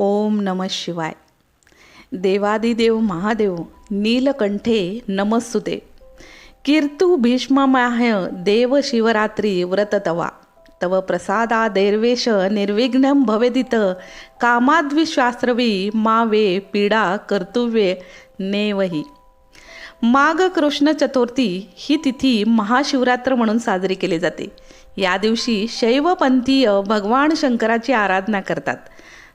ओम नम शिवाय. देवादिदेव महादेव नीलकंठे नमस्तुते. कीर्तू भीष्ममाह्य देव शिवरात्री व्रत तवा तव प्रसादा दैर्वेश निर्विघ्नं भवेदित. कामाद्विशास्त्रवी मा वे पीडा कर्तव्ये नेवही. माघ कृष्ण चतुर्थी ही तिथी महाशिवरात्र म्हणून साजरी केली जाते. या दिवशी शैवपंथीय भगवान शंकराची आराधना करतात.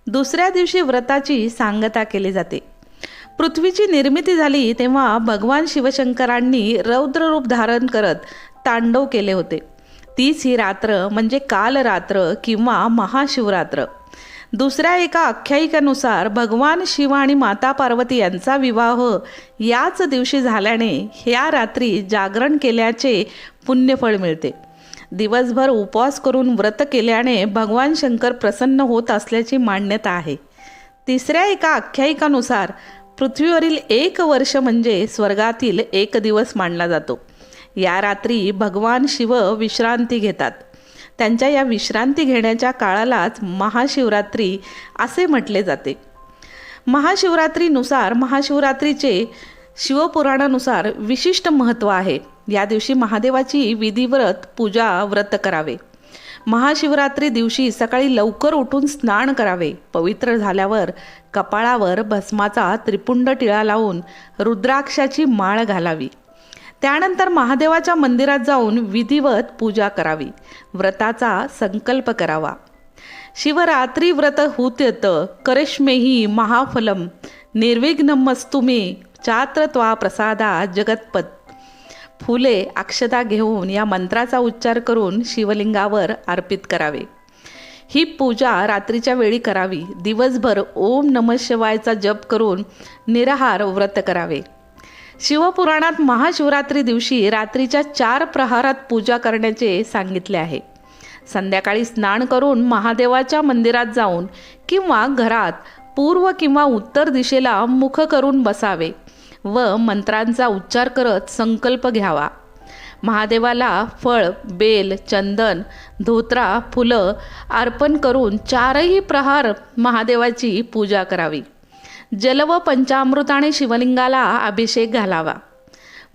दुसऱ्या दिवशी व्रताची सांगता केली जाते. पृथ्वीची निर्मिती झाली तेव्हा भगवान शिवशंकरांनी रौद्र रूप धारण करत तांडव केले होते. तीच ही रात्र म्हणजे कालरात्र किंवा महाशिवरात्र. दुसऱ्या एका आख्यायिकेनुसार भगवान शिव आणि माता पार्वती यांचा विवाह याच दिवशी झाल्याने ह्या रात्री जागरण केल्याचे पुण्यफळ मिळते. दिवसभर उपवास करून व्रत केल्याने भगवान शंकर प्रसन्न होत असल्याची मान्यता आहे. तिसऱ्या एका आख्यायिकानुसार पृथ्वीवरील एक वर्ष म्हणजे स्वर्गातील एक दिवस मानला जातो. या रात्री भगवान शिव विश्रांती घेतात. त्यांच्या या विश्रांती घेण्याच्या काळालाच महाशिवरात्री असे म्हटले जाते. महाशिवरात्रीनुसार महाशिवरात्रीचे शिवपुराणानुसार विशिष्ट महत्त्व आहे. या दिवशी महादेवाची विधिव्रत पूजा व्रत करावे. महाशिवरात्री दिवशी सकाळी लवकर उठून स्नान करावे. पवित्र झाल्यावर कपाळावर भस्माचा त्रिपुंड टिळा लावून रुद्राक्षाची माळ घालावी. त्यानंतर महादेवाच्या मंदिरात जाऊन विधिवत पूजा करावी. व्रताचा संकल्प करावा. शिवरात्री व्रत हुत्यत करिष्मेही महाफलम. निर्विघ्नमस्तुमे चात्र त्वा प्रसादा जगतपत. फुले अक्षता घेऊन या मंत्राचा उच्चार करून शिवलिंगावर अर्पित करावे. ही पूजा रात्रीच्या वेळी करावी. दिवसभर ओम नम शिवायचा जप करून निराहार व्रत करावे. शिवपुराणात महाशिवरात्री दिवशी रात्रीच्या चार प्रहारात पूजा करण्याचे सांगितले आहे. संध्याकाळी स्नान करून महादेवाच्या मंदिरात जाऊन किंवा घरात पूर्व किंवा उत्तर दिशेला मुख करून बसावे. व मंत्रांचा उच्चार करत संकल्प घ्यावा. महादेवाला फळ बेल चंदन धोत्रा फुलं अर्पण करून चारही प्रहार महादेवाची पूजा करावी. जल व पंचामृताने शिवलिंगाला अभिषेक घालावा.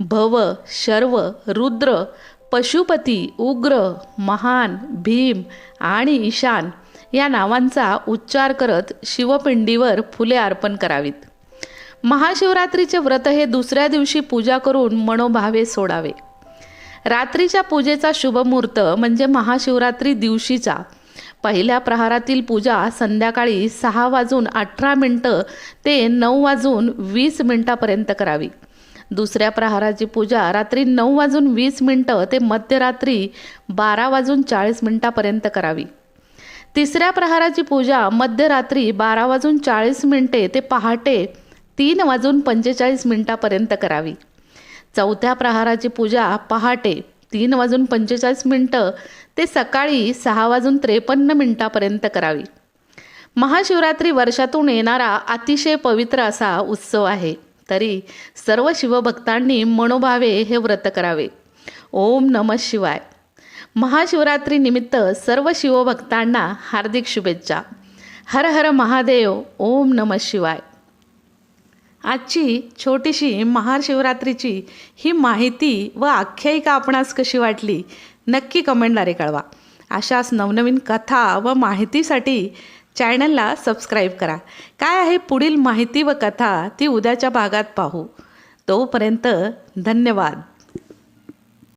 भव शर्व रुद्र पशुपती उग्र महान भीम आणि ईशान या नावांचा उच्चार करत शिवपिंडीवर फुले अर्पण करावीत. महाशिवरात्रीचे व्रत हे दुसऱ्या दिवशी पूजा करून मनोभावे सोडावे. रात्रीच्या पूजेचा शुभमुहूर्त म्हणजे महाशिवरात्री दिवशीचा. पहिल्या प्रहारातील पूजा संध्याकाळी सहा वाजून अठरा मिनटं ते नऊ वाजून वीस मिनटापर्यंत करावी. दुसऱ्या प्रहाराची पूजा रात्री नऊ वाजून वीस मिनटं ते मध्यरात्री बारा वाजून चाळीस मिनटापर्यंत करावी. तिसऱ्या प्रहाराची पूजा मध्यरात्री बारा वाजून चाळीस मिनटे ते पहाटे तीन वाजून पंचेचाळीस मिनटापर्यंत करावी. चौथ्या प्रहाराची पूजा पहाटे तीन वाजून पंचेचाळीस मिनटं ते सकाळी सहा वाजून त्रेपन्न मिनटापर्यंत करावी. महाशिवरात्री वर्षातून येणारा अतिशय पवित्र असा उत्सव आहे. तरी सर्व शिवभक्तांनी मनोभावे हे व्रत करावे. ओम नम शिवाय. महाशिवरात्रीनिमित्त सर्व शिवभक्तांना हार्दिक शुभेच्छा. हर हर महादेव. ओम नम शिवाय. आजची छोटीशी महाशिवरात्रीची ही माहिती व आख्यायिका आपणास कशी वाटली नक्की कमेंटद्वारे कळवा. अशाच नवनवीन कथा व माहितीसाठी चॅनलला सबस्क्राईब करा. काय आहे पुढील माहिती व कथा ती उद्याच्या भागात पाहू. तोपर्यंत धन्यवाद.